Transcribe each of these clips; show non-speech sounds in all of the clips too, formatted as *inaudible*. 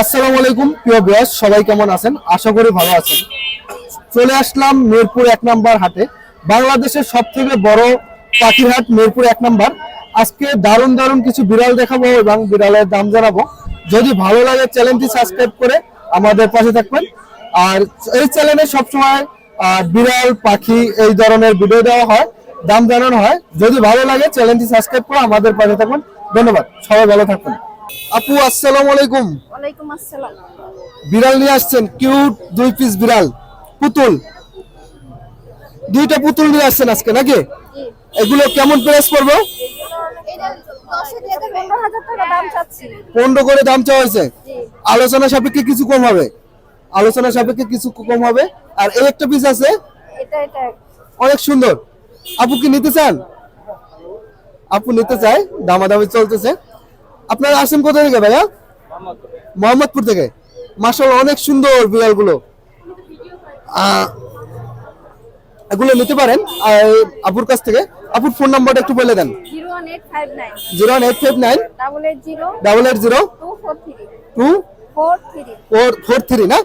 আসসালামু আলাইকুম, প্রিয় বিয়াস সবাই কেমন আছেন? আশা করি ভালো আছেন। চলে আসলাম মিরপুর এক নাম্বার হাটে। বাংলাদেশের সব থেকে বড় পাখির হাট মিরপুর এক নাম্বার। আজকে দারুণ দারুণ কিছু বিড়াল দেখাবো এবং বিড়ালের দাম জানাব। যদি ভালো লাগে চ্যানেলটি সাবস্ক্রাইব করে আমাদের পাশে থাকবেন। আর এই চ্যানেলে সবসময় বিড়াল, পাখি এই ধরনের ভিডিও দেওয়া হয়, দাম জানানো হয়। যদি ভালো লাগে চ্যানেলটি সাবস্ক্রাইব করে আমাদের পাশে থাকবেন। ধন্যবাদ। সবাই ভালো থাকবেন। আপু আসসালামু আলাইকুম। ওয়ালাইকুম আসসালাম। বিড়াল নিয়ে আসছেন কিউট দুই পিস বিড়াল পুতুল। দুইটা পুতুল নিয়ে আসছেন আজকে নাকি? এগুলো কেমন প্রাইস পড়বে? পনেরো করে দাম চাওয়া হয়েছে। আলোচনা সাপেক্ষে কিছু কম হবে। আলোচনা সাপেক্ষে কিছু কম হবে। আর এই একটা পিস আছে। অনেক সুন্দর। আপু কি নিতে চান? আপু নিতে চায় দামাদামি চলতেছে। আপনারা আসেন কোথা থেকে ভাইয়া? মোহাম্মদপুর থেকে। মাসাল অনেক সুন্দর বিড়ালগুলো। এগুলো নিতে পারেন আর আপুর কাছ থেকে। আপুর ফোন নাম্বারটা একটু বলে দেন। Zero one eight five nine. Double eight zero two four three. না?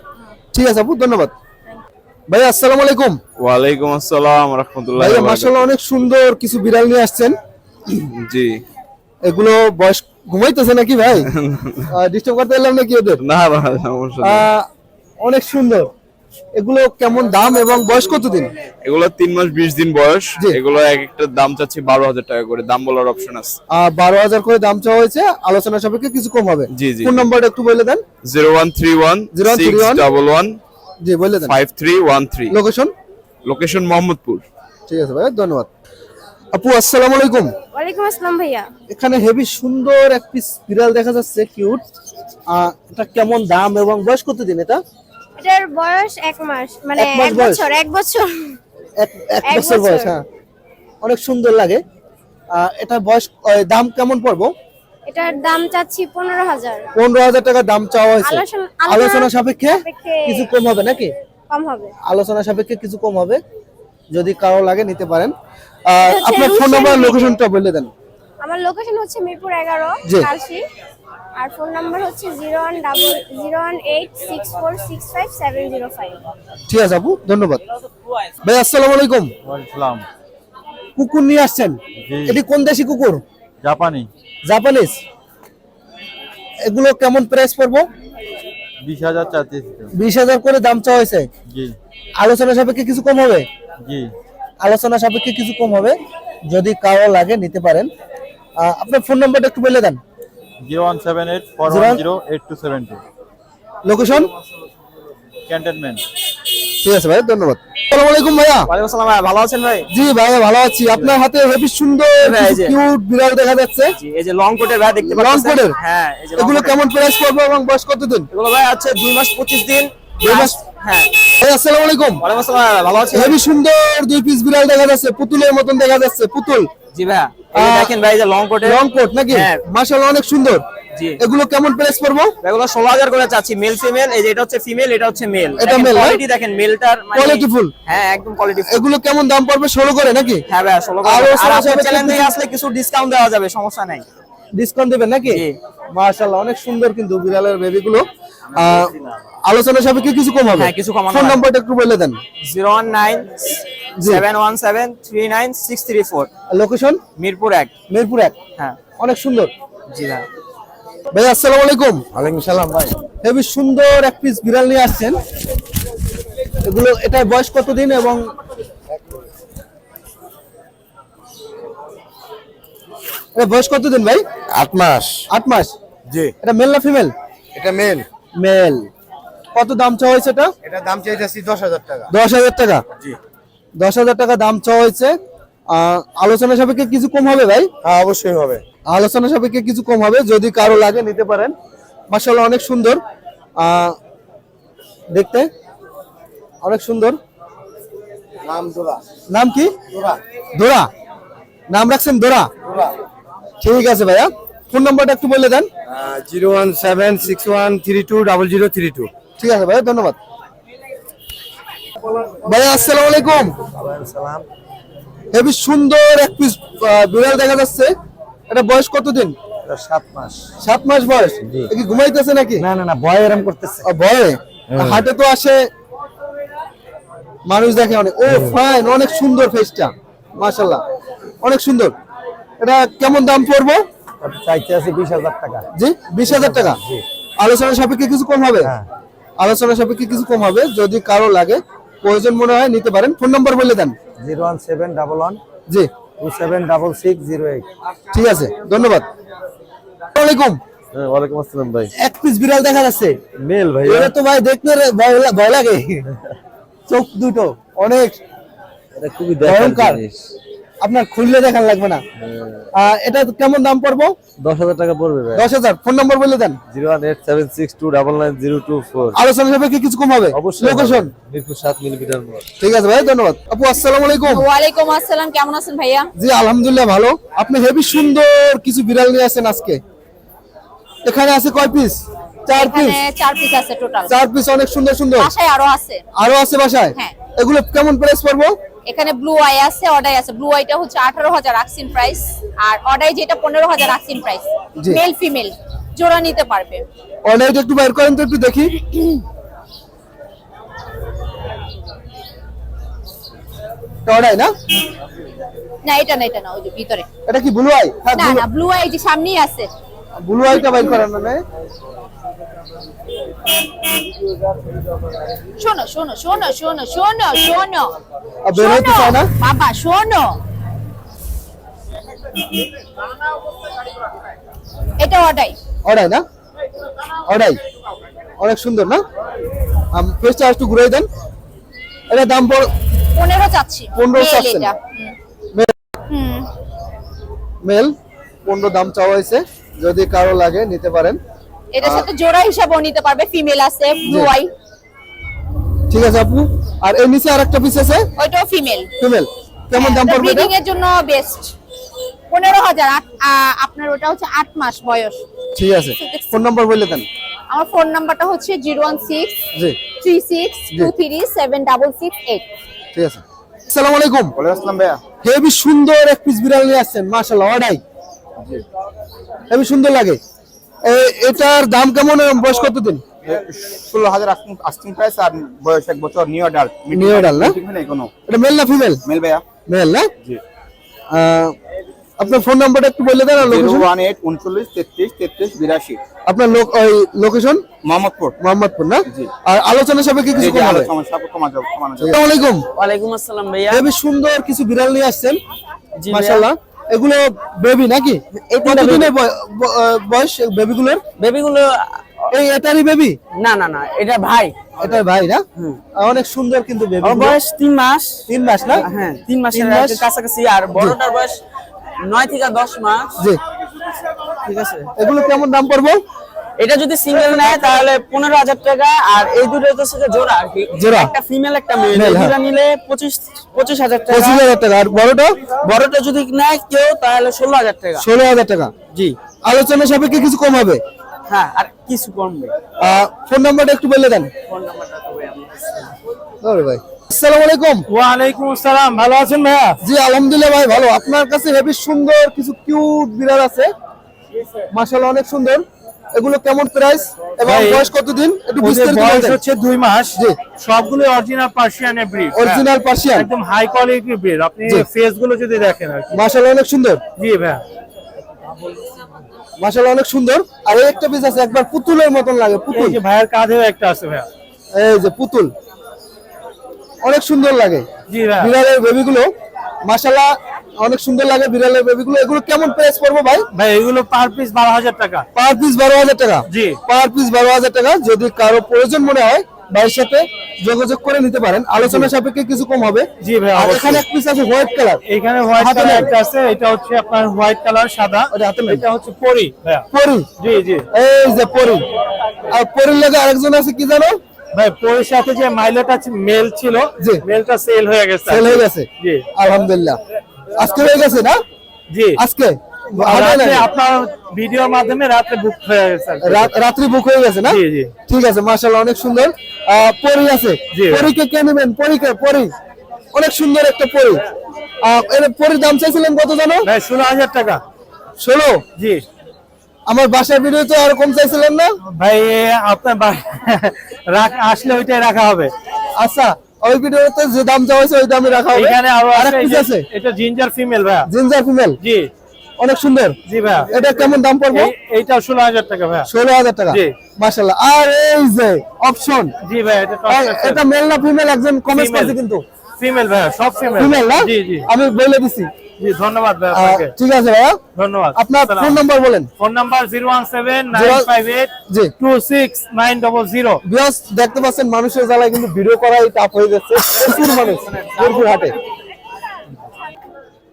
ঠিক আছে আপু ধন্যবাদ। ভাইয়া আসসালামু আলাইকুম। ওয়ালাইকুম আসসালাম রহমতুল্লাহ ভাইয়া মাসাল্লাহ অনেক সুন্দর কিছু বিড়াল নিয়ে আসছেন। জি। এগুলো বয়স ঘুমাইতেছে নাকি ভাই? *laughs* ডিস্টার্ব করতে এলাম নাকি ওদের? না অনেক সুন্দর। এগুলো কেমন দাম এবং বয়স কতদিন? এগুলো তিন মাস বিশ দিন বয়স। এগুলো এক একটা দাম চাচ্ছি বারো হাজার টাকা করে। দাম বলার অপশন আছে। বারো হাজার করে দাম চাওয়া হয়েছে। আলোচনা সাপেক্ষে কিছু কম হবে। জি, জি, ফোন। নাম্বারটা একটু বলে দেন। Zero one three one zero three one double one জি বলে দেন। Five three one three. Location location Mohammadpur. ঠিক আছে ভাই ধন্যবাদ। আপু আসসালামু আলাইকুম। ওয়ালাইকুম আসসালাম ভাইয়া। এখানে হেভি সুন্দর এক পিস বিড়াল দেখা যাচ্ছে কিউট এটা কেমন দাম এবং বয়স কতদিন এটা? এটার বয়স এক মাস মানে এক? বছর এক বছর। এক বছর বয়স হ্যাঁ। অনেক সুন্দর লাগে। এটা বয়স দাম কেমন পড়ব? এটার দাম চাচ্ছি পনেরো হাজার। পনেরো হাজার টাকা দাম চাওয়া হয়েছে। আলোচনা- সাপেক্ষে কিছু কম হবে নাকি? কম হবে। আলোচনা সাপেক্ষে কিছু কম হবে। যদি কারও লাগে নিতে পারেন। আপনার ফোন নাম্বার লোকেশনটা বলে দেন। আমার লোকেশন হচ্ছে মিরপুর এগারো জি। কালসি আর ফোন নাম্বার হচ্ছে zero one double zero one eight six four six five seven zero five. ঠিক আছে আপু ধন্যবাদ। ভাই আসসালামু আলাইকুম। ওয়ালাইকুম কুকুর নিয়ে আসছেন। এটি কোন দেশি কুকুর? জাপানি। জাপানিজ। এগুলো কেমন প্রাইস পড়ব? বিশ হাজার চারত্রিশ বিশ হাজার করে দাম চাওয়া হয়েছে। জি। আলোচনা সাপেক্ষে কিছু কম হবে? জি। আলোচনা সাপেক্ষে কিছু কম হবে যদি কারও লাগে নিতে পারেন। আপনার ফোন নাম্বারটা একটু বলে দেন। Zero one seven eight four one zero eight two seven two. Location? Cantonment. ঠিক আছে ভাই ধন্যবাদ। আসসালামু আলাইকুম ভাইয়া। ওয়ালাইকুম আসসালাম ভাই ভালো আছেন ভাই? জি ভাইয়া ভালো আছি। আপনার হাতে হেবি সুন্দর ভাই, কিউট বিড়াল দেখা যাচ্ছে। জি এই যে লং কোটের ভাই দেখতে পাচ্ছেন? হ্যাঁ এগুলো কেমন প্রাইস পড়বে এবং বয়স কতদিন? এগুলো ভাই আছে দুই মাস পঁচিশ দিন। দুই মাস? হ্যাঁ। আসসালামু আলাইকুম। আসসালাম ভালো আছেন? হেবি সুন্দর দুই পিস বিড়াল দেখা যাচ্ছে পুতুলের মতন দেখা যাচ্ছে পুতুল। জি ভাই এই দেখেন ভাই যে লং কোটের লং কোট নাকি? হ্যাঁ। মাশাআল্লাহ অনেক সুন্দর। জি। এগুলো কেমন প্রাইস পড়ব? এগুলো ষোলো হাজার করে চাচ্ছি মেল ফিমেল এই যে এটা হচ্ছে ফিমেল এটা হচ্ছে মেল এটা male? কোয়ালিটি দেখেন মেলটার Qualityful? হ্যাঁ একদম কোয়ালিটি এগুলো কেমন দাম পড়বে ষোলো করে নাকি? হ্যাঁ ভাই ষোলো আরও আর আপনার চ্যানেল থেকে কিছু- আসলে কিছু ডিসকাউন্ট দেওয়া যাবে সমস্যা নাই। ডিসকাউন্ট দেবেন নাকি। মাশাআল্লাহ অনেক সুন্দর কিন্তু বিড়ালের বেবি গুলো। আহ, আলোচনা সাপেক্ষে কিছু কম হবে? হ্যাঁ, কিছু কমানো ফোন নাম্বারটা একটু বলে দেন। জিরো ওয়ান নাইন জি। Seven one seven three nine six three four. Location Mirpur এক। মিরপুর এক। হ্যাঁ। অনেক সুন্দর। জি ভাই। ভাই আসসালামু আলাইকুম। ওয়ালাইকুম সালাম ভাই। হেবি সুন্দর এক পিস বিড়াল নিয়ে আসছেন। এগুলো এটার বয়স কতদিন এবং এটা বয়স কতদিন ভাই? আট মাস। আট মাস। জি। এটা মেল না ফিমেল এটা মেল মেল। কত দাম চাওয়া হয়েছে এটা? এটা দাম চাইতেছি দশ হাজার টাকা। দশ হাজার টাকা? জি। দশ হাজার টাকা দাম চাওয়া হয়েছে। আলোচনা সাপেক্ষে কিছু কম হবে ভাই? হ্যাঁ অবশ্যই হবে। আলোচনা সাপেক্ষে কিছু কম হবে যদি কারও লাগে নিতে পারেন। মাসাল্লাহ অনেক সুন্দর। দেখতে। অনেক সুন্দর। নাম দোলা নাম কি? দোলা দোরা। নাম রাখছেন দোরা। ঠিক আছে ভাইয়া। ফোন নাম্বারটা একটু বলে দেন। Zero one seven six one three two double zero three two. ঠিক আছে ভাইয়া ধন্যবাদ। ভাইয়া আসসালামু আলাইকুম। সালাম। হেবি সুন্দর এক পিস বিড়াল দেখা যাচ্ছে। এটা বয়স কতদিন? সাত মাস। সাত মাস বয়স। এ কি ঘুমাইতেছে নাকি? না না না ভয় এরম করতেছে। ভয়ে? হাটে তো আসে মানুষ দেখে অনেক। ও ফাইন অনেক সুন্দর ফেসটা মাশাল্লাহ অনেক সুন্দর। এটা কেমন দাম পড়ব? চাইতে আছে বিশ হাজার টাকা। জি? বিশ হাজার টাকা? আলোচনা সাপেক্ষে কিছু কম হবে? হ্যাঁ। আলোচনা সাপেক্ষে কিছু কম হবে যদি কারও লাগে প্রয়োজন মনে হয় নিতে পারেন। ফোন নম্বর বলে দেন। Zero one seven double one. জি। Two seven double six zero eight. ঠিক আছে ধন্যবাদ। আসসালামাইকুম ওয়ালাইকুম আসসালাম ভাই। এক পিস বিড়াল দেখা যাচ্ছে। মেল ভাই এটা তো ভাই দেখতে ভয় লাগে। *laughs* চোখ দুটো অনেক এটা খুবই ভয়ঙ্কর। আপনার খুললে দেখান লাগবে না। এটা কেমন দাম পড়ব? দশ হাজার টাকা পড়বে দশ হাজার। ফোন নম্বর বলে দেন। Zero one eight seven six two double nine zero two four. আলোচনা সাপেক্ষে কিছু কম হবে? লোকেশন মিরপুর সাত মিলিমিটার ঠিক আছে ভাই ধন্যবাদ। আপু আসসালামু আলাইকুম। ওয়ালাইকুম আসসালাম কেমন আছেন ভাইয়া? জি আলহামদুলিল্লাহ ভালো। আপনি হেভি সুন্দর কিছু বিড়াল নিয়ে আসেন আজকে। এখানে আছে কয় পিস চার পিস চার পিস আছে টোটাল চার পিস অনেক সুন্দর সুন্দর। বাসায় আরও আছে। আরও আছে বাসায়? হ্যাঁ। এগুলো কেমন প্রাইস পড়ব? এখানে ব্লু আই আছে অর্ডাই আছে। ব্লু আইটা হচ্ছে আঠারো হাজার আকসিন প্রাইস আর অর্ডাই যেটা পনেরো হাজার আকসিন প্রাইস মেল ফিমেল জোড়া নিতে পারবে। অনলাইনে একটু বাইর করেন তো একটু দেখি। টড়াই না? না এটা না এটা না ওই যে ভিতরে। এটা কি ব্লু আই হ্যাঁ না না ব্লু আই যে সামনেই আছে। ব্লু আইটা বাইর করেন না শোনো শোনো শোনো শোনো শোনো শোনো আর বের হইতে চায় না? বাবা শোনো। এটা অর্ডাই অড়াই না? অড়াই। অনেক সুন্দর না? ফেসটা একটু ঘুরাই দেন। এটা দাম পড় পনেরো চাচ্ছি। 15 Male চাচ্ছেন। মেল পনেরো দাম চাওয়া হয়েছে। যদি কারও লাগে নিতে পারেন। এটার সাথে জোড়া হিসাবেও নিতে পারবে ফিমেল আছে ব্লু আই ঠিক আছে আপু। আর এর নিচে আর একটা পিস আছে? ওইটাও ফিমেল ফিমেল কেমন দাম পড়বে ব্রিডিং এর জন্য বেস্ট পনেরো হাজার আপনার ওটা হচ্ছে আট মাস বয়স। ঠিক আছে। ফোন নাম্বার বলে দেন। আমার ফোন নাম্বারটা হচ্ছে জিরো ওয়ান সিক্স জি। Three six two three seven double six eight. ঠিক আছে। আসসালামু আলাইকুম। ওয়ালাইকুম আসসালাম ভাইয়া। হেভি সুন্দর এক পিস বিড়াল নিয়ে আসছেন মাশাআল্লাহ অর্ডাই হেভি সুন্দর লাগে। এটার দাম কেমন বয়স কতদিন? ষোলো হাজার আস্তিং প্রাইস আর বয়স এক বছর নিউ অ্যাডাল্ট New adult না? এটা মেল না ফিমেল মেল ভাইয়া। মেল না? আহ, আপনার ফোন নাম্বারটা একটু বলে দেন লোকেশন ওয়ান এইট উনচল্লিশ তেত্রিশ তেত্রিশ বিরাশি। আপনার লোক ওই লোকেশন মোহাম্মদপুর। মোহাম্মদপুর না? আর আলোচনা কিছু সব কমা যাবে, কমানো যাবে। আসসালামু আলাইকুম। ওয়ালাইকুম আসসালাম ভাইয়া। হেভি সুন্দর কিছু বিড়াল নিয়ে আসছেন। জি মাশাআল্লাহ। এগুলো বেবি নাকি? কতদিনের বয়স বেবিগুলোর বেবিগুলো এই এটারই বেবি না না না এটা ভাই। এটা ভাই না? অনেক সুন্দর কিন্তু বেবি বয়স তিন মাস। তিন মাস না? হ্যাঁ তিন মাসের? কাছাকাছি আর বড়টার বয়স নয় থেকে দশ মাস। জি। ঠিক আছে? এগুলো কেমন দাম পড়ব? এটা যদি সিঙ্গেল নেয় তাহলে পনেরো হাজার টাকা আর এই দুটো হচ্ছে যে জোড়া আর কি জোড়া। একটা ফিমেল একটা মেল হ্যাঁ। দুটা নিলে পঁচিশ পঁচিশ হাজার টাকা। পঁচিশ হাজার টাকা। আর বড়টা? বড়টা যদি নেয় কেউ তাহলে ষোলো হাজার টাকা। ষোলো হাজার টাকা। জি। আলোচনা সাপেক্ষে কিছু কম হবে? হ্যাঁ আর কিছু কমবে। ফোন নাম্বারটা একটু বলে দেন। ফোন নাম্বারটা তো ভাই আসসালামু আলাইকুম। ওয়ালাইকুম আসসালাম। ভালো আছেন ভাইয়া? জি আলহামদুলিল্লাহ ভাই ভালো। আপনার কাছে হেভি সুন্দর কিছু কিউট বিড়াল আছে। মাশাআল্লাহ অনেক সুন্দর। এগুলো কেমন প্রাইস এবং বয়স কতদিন? একটু বিস্তারিত বয়স হচ্ছে দুই মাস। জি। সবগুলো original Persian breed original Persian একদম হাই কোয়ালিটি ব্রিড আপনি ফেসগুলো যদি দেখেন আর মাশাআল্লাহ অনেক সুন্দর। জি ভাইয়া। মাশাআল্লাহ অনেক সুন্দর। আর এই একটা পিস আছে একবার পুতুলের মতন লাগে পুতুল। এই ভাইয়ের কাঁধেও একটা আছে ভাইয়া। এই যে পুতুল। অনেক সুন্দর লাগে। জি ভাইয়া। বিড়ালের বেবিগুলো মাশাআল্লাহ অনেক সুন্দর লাগে বিড়ালের বেবিগুলো এগুলো কেমন প্রাইস পড়ব ভাই? ভাই এগুলো পার পিস বারো হাজার টাকা। পার পিস বারো হাজার টাকা? জি। পার পিস বারো হাজার টাকা যদি কারও প্রয়োজন মনে হয় ভাইয়ের সাথে যোগাযোগ করে নিতে পারেন। আলোচনা সাপেক্ষে কিছু কম হবে। জি ভাই, এখানে এক পিস আছে হোয়াইট কালার এখানে হোয়াইট কালার একটা আছে এটা হচ্ছে আপনার হোয়াইট কালার সাদা। এটা হচ্ছে পরি পরি? জি জি। এই যে পরি। আর পরির লাগে আরেকজন আছে কি জানো? ভাই পরির সাথে যে মাইলোটা মেল ছিল। মেলটা সেল হয়ে গেছে। সেল হয়ে গেছে। জি। আলহামদুলিল্লাহ। আজকে হয়ে গেছে না? জি। আজকে? রাত্রে নাকি? আপনার ভিডিওর মাধ্যমে রাত্রে বুক হয়ে গেছে রাত্রি বুক হয়ে না। ঠিক আছে অনেক সুন্দর। পরি আছে। পরীকে কে নেবেন? পরীকে পরি। অনেক সুন্দর একটা পরি। আহ, এর পরির দাম চাইছিলেন কত জানো? ষোলো হাজার টাকা। ষোলো? জি। আমার বাসার ভিডিওতে আর কম চাইছিলেন না? ভাই আপনার *laughs* আসলে ওইটাই রাখা হবে। আচ্ছা ওই ভিডিওতে যে দাম চাওয়া হয়েছে ওই দামে রাখা হবে। এখানে আরও আছে, এটা জিঞ্জার ফিমেল ভাই জিঞ্জার ফিমেল জি। অনেক সুন্দর। জি ভাইয়া। এটা কেমন দাম পড়বে? এই- এইটাও ষোলো হাজার টাকা ভাইয়া। ষোলো হাজার টাকা। জি। মাশাআল্লাহ। আর এই যে অপশন জি ভাই এটা এটা মেল না ফিমেল একজন কমেন্ট করছে কিন্তু। ফিমেল ভাইয়া সব ফিমেল ফিমেল না? জি জি। আমি বলে দিছি। জি ধন্যবাদ আপনাকে। ঠিক আছে ধন্যবাদ। আপনার ফোন নাম্বার বলেন। ফোন নাম্বার বিয়াস দেখতে পাচ্ছেন মানুষের জ্বালায় কিন্তু ভিডিও করাই টাফ হয়ে যাচ্ছে। প্রচুর মানুষ মিরপুর হাটে।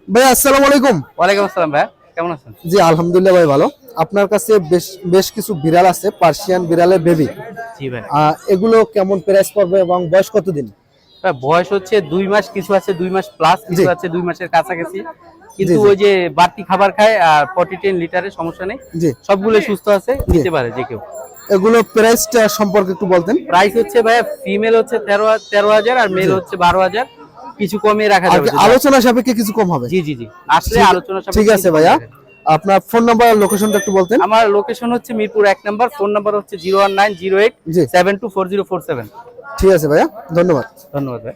ভাই আসসালামু আলাইকুম। ওয়ালাইকুম আসসালাম ভাই কেমন আছেন? জি আলহামদুলিল্লাহ ভাই ভালো। আপনার কাছে বেশ বেশ কিছু বিড়াল আছে পার্সিয়ান বিড়ালের বেবি জি ভাই এগুলো কেমন প্রাইস পড়বে এবং বয়স কতদিন? বয়স হচ্ছে দুই মাস কিছু আছে দুই মাস প্লাস কিছু আছে দুই মাসের কাছাকাছি। কিন্তু। ওই যে বাড়তি খাবার খায় আর ফর্টি টেন লিটারের সমস্যা নেই। সবগুলো সুস্থ আছে নিতে পারে যে কেউ। এগুলো প্রাইসটা সম্পর্কে একটু বলতেন। প্রাইস হচ্ছে ভাই ফিমেল হচ্ছে তেরো তেরো হাজার আর মেল হচ্ছে বারো হাজার। কিছু কমে রাখা যাবে আলোচনা সাপেক্ষে কিছু কম হবে। জি জি জি। আসলে আলোচনা সাপেক্ষে ঠিক আছে ভাইয়া। আপনার ফোন নাম্বার আর লোকেশনটা একটু বলতেন। আমার লোকেশন হচ্ছে মিরপুর এক নাম্বার ফোন নাম্বার হচ্ছে zero one nine zero eight seven two four zero four seven ঠিক আছে ভাইয়া ধন্যবাদ। ধন্যবাদ ভাই।